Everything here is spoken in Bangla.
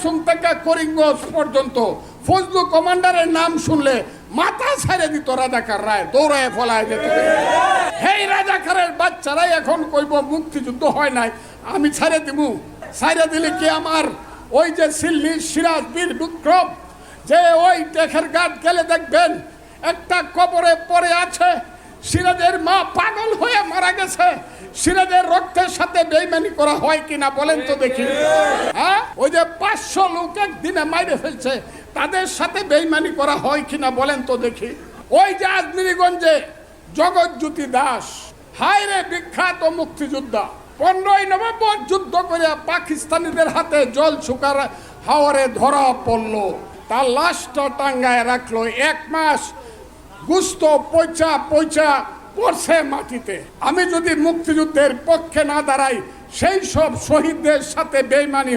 স্টেশন থেকে করিমগঞ্জ পর্যন্ত। ফজলু কমান্ডারের নাম শুনলে মাথা ছেড়ে দিত রাজাকার রায়, দৌড়ায় ফলায় যেত। সেই রাজাকারের বাচ্চারাই এখন কইব মুক্তিযুদ্ধ হয় নাই, আমি ছেড়ে দিব ছেড়ে দিলে কি আমার ওই যে সিল্লি সিরাজ বীর বিক্রম, যে ওই টেকের গাছ গেলে দেখবেন একটা কবরে পড়ে আছে, সিরাজের মা পাগল হয়ে গেছে সিরাজের রক্তের সাথে বেইমানি করা হয় কিনা বলেন তো দেখি। হ্যাঁ? ওই যে পাঁচশো লোক একদিনে মাইরে ফেলছে, তাদের সাথে বেইমানি করা হয় কিনা বলেন তো দেখি। ওই যে আজমিরিগঞ্জে জগৎজ্যোতি দাস, হায় রে বিখ্যাত মুক্তিযোদ্ধা, পনেরোই নভেম্বর যুদ্ধ করে পাকিস্তানিদের হাতে জল শুকার হাওয়ারে ধরা পড়ল। তার লাশটা টাঙ্গায় রাখল। এক মাস গুস্ত, পয়চা পয়চা পড়ছে মাটিতে। আমি যদি মুক্তিযুদ্ধের পক্ষে না দাঁড়াই সেই সব শহীদদের সাথে বেইমানি